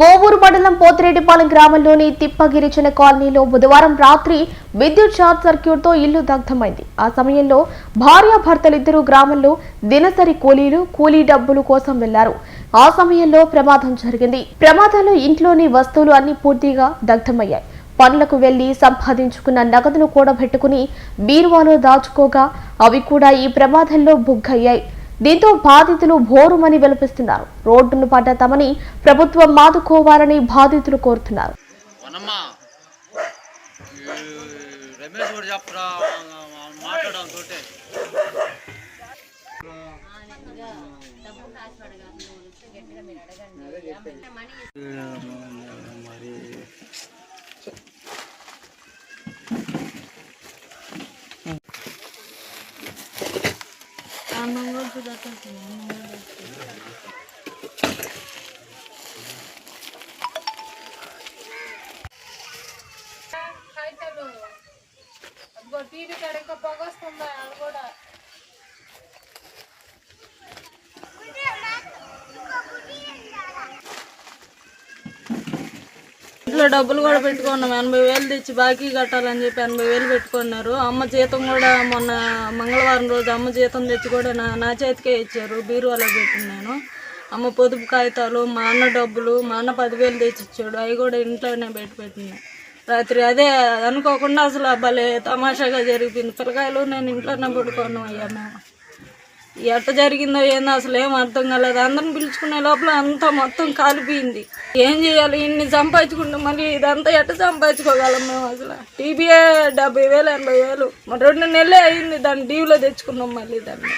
కోవూరు మండలం పోతిరెడ్డిపాలెం గ్రామంలోని తిప్పగిరిచిన కాలనీలో బుధవారం రాత్రి విద్యుత్ షార్ట్ సర్క్యూట్తో ఇల్లు దగ్ధమైంది. ఆ సమయంలో భార్యాభర్తలిద్దరూ గ్రామంలో దినసరి కూలీలు కూలీ డబ్బులు కోసం వెళ్ళారు. ఆ సమయంలో ప్రమాదం జరిగింది. ప్రమాదంలో ఇంట్లోని వస్తువులు అన్ని పూర్తిగా దగ్ధమయ్యాయి. పనులకు వెళ్ళి సంపాదించుకున్న నగదును కూడబెట్టుకుని బీరువాలో దాచుకోగా అవి కూడా ఈ ప్రమాదంలో బుగ్గయ్యాయి. దీంతో బాధితులు భోరుమని విలపిస్తున్నారు. రోడ్డును పడ్డ తమని ప్రభుత్వం మాదుకోవాలని బాధితులు కోరుతున్నారు. టీవీ కాడ ఇంకా పొగ వస్తుందా ఇంట్లో డబ్బులు కూడా పెట్టుకున్నాం. ఎనభై వేలు తెచ్చి బాకీ కట్టాలని చెప్పి ఎనభై వేలు పెట్టుకున్నారు. అమ్మ జీతం కూడా మొన్న మంగళవారం రోజు అమ్మ జీతం తెచ్చి కూడా నా నా చేతికే ఇచ్చారు. బీరువాలో పెట్టింది నేను. అమ్మ పొదుపు కాగితాలు మా అన్న డబ్బులు మా అన్న పదివేలు తెచ్చి ఇచ్చాడు. అవి కూడా ఇంట్లోనే పెట్టి పెట్టింది. రాత్రి అదే అనుకోకుండా అసలు భలే తమాషాగా జరిగింది పిల్లకాయలు నేను ఇంట్లోనే పడుకున్నాం అయ్యా మేము ఎట్ట జరిగిందో ఏందో అసలు ఏం అర్థం కాలేదు. అందరిని పిలుచుకునే లోపల అంతా మొత్తం కాలిపోయింది. ఏం చేయాలి? ఇన్ని సంపాదించుకుంటే మళ్ళీ ఇదంతా ఎట్ట సంపాదించుకోగలం మేము అసలు? టీబీఏ డెబ్బై వేలు ఎనభై వేలు. రెండు నెలలే అయింది దాన్ని డీవ్లో తెచ్చుకున్నాం మళ్ళీ దాన్ని.